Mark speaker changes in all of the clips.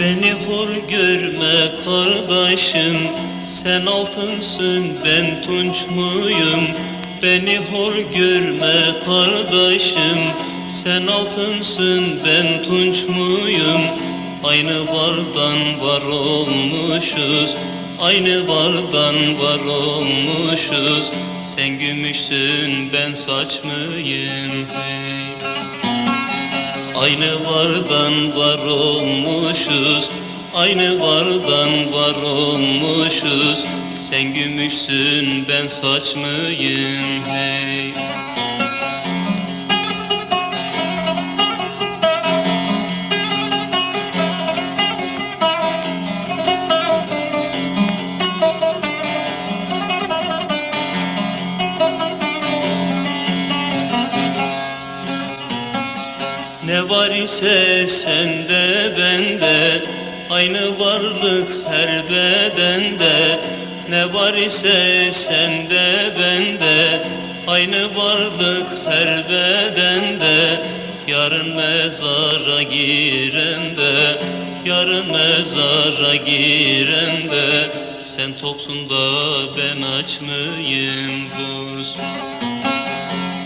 Speaker 1: Beni hor görme kardeşim Sen altınsın ben tunç muyum Beni hor görme kardeşim Sen altınsın ben tunç muyum? Aynı bardan var olmuşuz. Aynı bardan var olmuşuz. Sen gümüşsün ben saç mıyım? Hey Aynı vardan var olmuşuz. Aynı vardan var olmuşuz. Sen gümüşsün ben saç mıyım? Hey Ne var ise sende bende. Aynı varlık her bedende. Ne var ise sende bende. Aynı varlık her bedende. Yarın mezara girende. Yarın mezara girende. Sen toksun da ben aç mıyım dost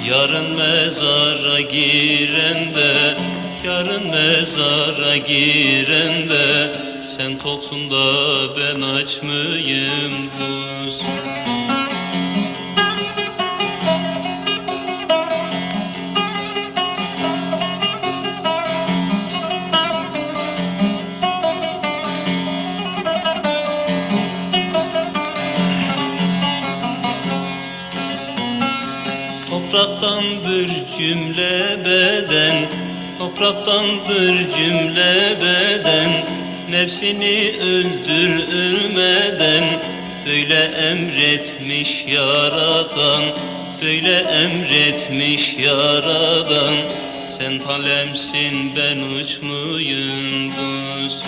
Speaker 1: Yarın mezara girende Yarın mezara girende Sen toksun da ben aç mıyım dost Topraktandır cümle beden Topraktandır cümle beden. Nefsini öldür ölmeden Böyle emretmiş yaradan. Böyle emretmiş yaradan Sen talemsin ben uçmuyum dost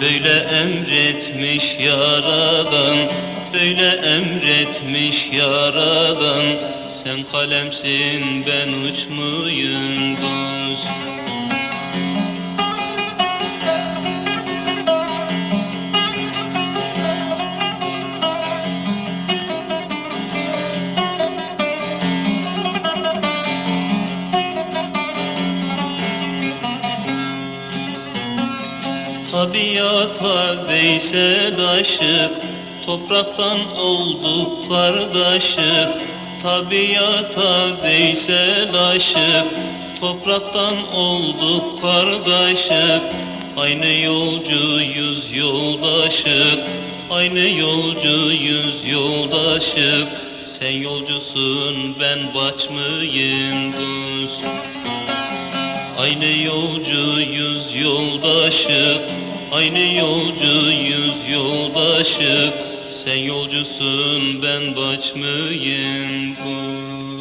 Speaker 1: Böyle emretmiş yaradan Böyle emretmiş yaradan Sen kalemsin ben uç muyum dost Tabiata Veysel aşık Topraktan olduk kardeşik Tabiata Veysel aşık Topraktan olduk kardeşik Aynı yolcuyuz yoldaşık Aynı yolcuyuz yoldaşık Sen yolcusun ben baç mıyım dost Aynı yolcuyuz yoldaşık Aynı yolcuyuz yoldaşık Sen yolcusun ben baç mıyım bu